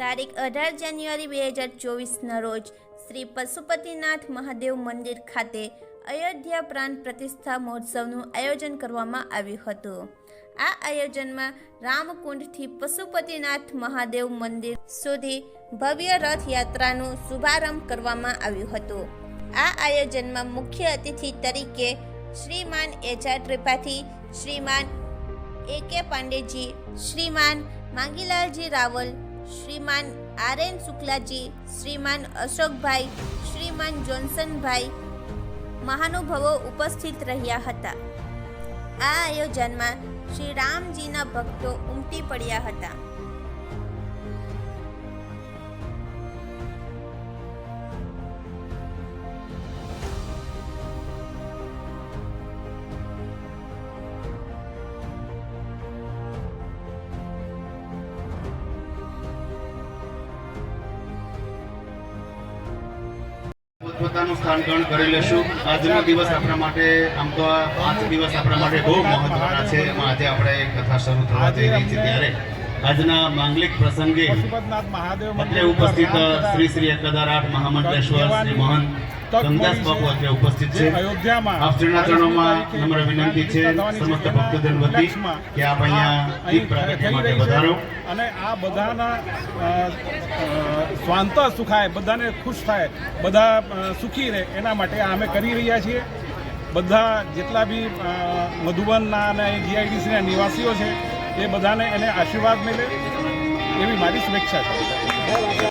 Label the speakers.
Speaker 1: તારીખ અઢાર જાન્યુઆરી બે હજાર ચોવીસના રોજ શ્રી પશુપતિનાથ મહાદેવ મંદિર ખાતે અયોધ્યા પ્રાણ પ્રતિષ્ઠા મહોત્સવનું આયોજન કરવામાં આવ્યું હતું. આ આયોજનમાં રામકુંડથી પશુપતિનાથ મહાદેવ મંદિર સુધી ભવ્ય રથયાત્રાનું શુભારંભ કરવામાં આવ્યું હતું. આ આયોજનમાં મુખ્ય અતિથિ તરીકે શ્રીમાન એજા Tripathi, Shriman A K Pandeji, Shriman Mangilalji Raval Shriman R N Shuklaji, Shriman Ashokbhai, Shriman Johnsonbhai મહાનુભાવો ઉપસ્થિત રહ્યા હતા. આ આયોજનમાં શ્રી રામજીના ભક્તો ઉમટી પડ્યા હતા.
Speaker 2: પોતાનું સ્થાન ગ્રહણ કરી લેશું. આજનો દિવસ આપણા માટે, આમ તો આ પાંચ દિવસ આપણા માટે બહુ મહત્વના છે. એમાં આજે આપણે કથા શરૂ થવા જઈ રહી છે ત્યારે. આજના માંગલિક પ્રસંગે અત્રે ઉપસ્થિત શ્રી શ્રી એકદારાઠ મહામંડલેશ્વર શ્રી મહંત ગંગાસ બાપુ અત્રે ઉપસ્થિત છે.
Speaker 3: અયોધ્યામાં
Speaker 2: આપ શ્રીના ચરણોમાં નમ્ર વિનંતી છે સમસ્ત ભક્તજન વતી કે આપ અહીંયા દીપ પ્રાગટ્ય માટે વધારો.
Speaker 3: અને આ બધાના સ્વાંત સુખાય બધાને ખુશ થાય બધા સુખી રહે એના માટે અમે કરી રહ્યા છીએ. બધા જેટલા બી મધુબનના અને જીઆઈડીસીના નિવાસીઓ છે એ બધાને એને આશીર્વાદ મળે એવી મારી શુભેચ્છા છે.